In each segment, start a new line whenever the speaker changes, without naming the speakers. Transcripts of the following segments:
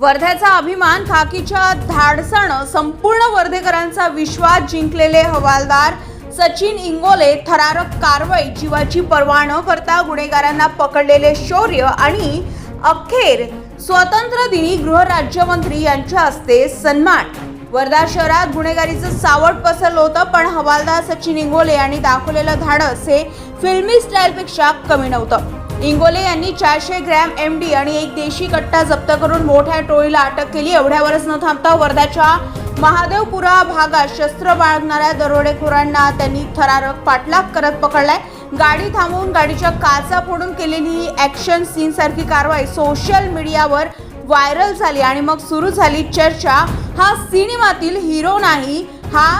वर्ध्याचा अभिमान खाकीच्या धाडसानं संपूर्ण वर्धेकरांचा विश्वास जिंकलेले हवालदार सचिन इंगोले थरारक कारवाई जीवाची पर्वा न करता गुन्हेगारांना पकडलेले शौर्य आणि अखेर स्वतंत्र दिनी गृहराज्यमंत्री यांच्या हस्ते सन्मान. वर्धा शहरात गुन्हेगारीचं सावट पसरलं होतं पण हवालदार सचिन इंगोले यांनी दाखवलेलं धाडस हे फिल्मी स्टाईलपेक्षा कमी नव्हतं. इंगोले यांनी चारशे ग्रॅम एम डी आणि एक देशी कट्टा जप्त करून मोठ्या टोळीला अटक केली. एवढ्यावरच न थांबता वर्ध्याच्या महादेवपुरा भागात शस्त्र बाळगणाऱ्या दरोडेखोरांना त्यांनी थरारक पाठलाग करत पकडलाय. गाडी थांबवून गाडीच्या काचा फोडून केलेली ही ॲक्शन सीन सारखी कारवाई सोशल मीडियावर व्हायरल झाली आणि मग सुरू झाली चर्चा. हा सिनेमातील हिरो नाही हा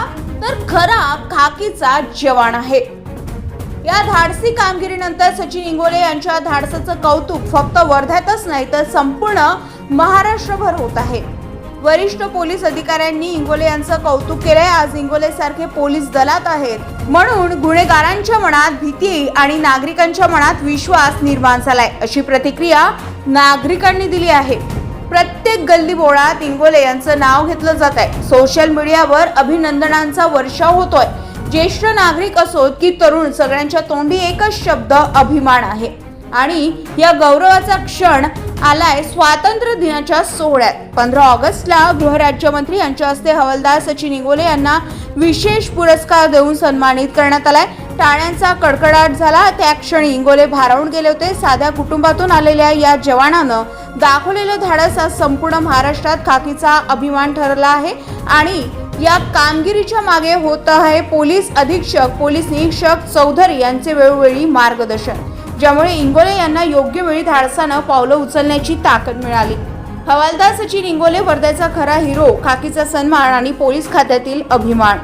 तर खरा खाकीचा जवान आहे. या धाडसी कामगिरीनंतर सचिन इंगोले यांच्या धाडसाचं कौतुक फक्त वर्ध्यातच नाही तर संपूर्ण महाराष्ट्रभर होत आहे. वरिष्ठ पोलीस अधिकाऱ्यांनी इंगोले यांचं कौतुक केलंय. आज इंगोले सारखे पोलीस दलात आहेत. म्हणून गुन्हेगारांच्या मनात भीती आणि नागरिकांच्या मनात विश्वास निर्माण झालाय अशी प्रतिक्रिया नागरिकांनी दिली आहे. प्रत्येक गल्लीबोळात इंगोले यांचं नाव घेतलं जात आहे सोशल मीडियावर अभिनंदनांचा वर्षाव होतोय. ज्येष्ठ नागरिक असोत की तरुण सगळ्यांच्या तोंडी एकच शब्द अभिमान आहे. आणि या गौरवाचा क्षण आलाय स्वातंत्र्य दिनाच्या सोहळ्यात. पंधरा ऑगस्टला गृहराज्यमंत्री यांच्या हस्ते हवालदार सचिन इंगोले यांना विशेष पुरस्कार देऊन सन्मानित करण्यात आलाय. टाळ्यांचा कडकडाट झाला. त्या क्षणी इंगोले भारावून गेले होते. साध्या कुटुंबातून आलेल्या या जवानानं दाखवलेलं धाडस आज संपूर्ण महाराष्ट्रात खाकीचा अभिमान ठरला आहे. आणि या कामगिरीच्या मागे होत आहे पोलीस अधीक्षक पोलीस निरीक्षक चौधरी यांचे वेळोवेळी मार्गदर्शन ज्यामुळे इंगोले यांना योग्य वेळी धाडसानं पावलं उचलण्याची ताकद मिळाली. हवालदार सचिन इंगोले वर्ध्याचा खरा हिरो खाकीचा सन्मान आणि पोलीस खात्यातील अभिमान.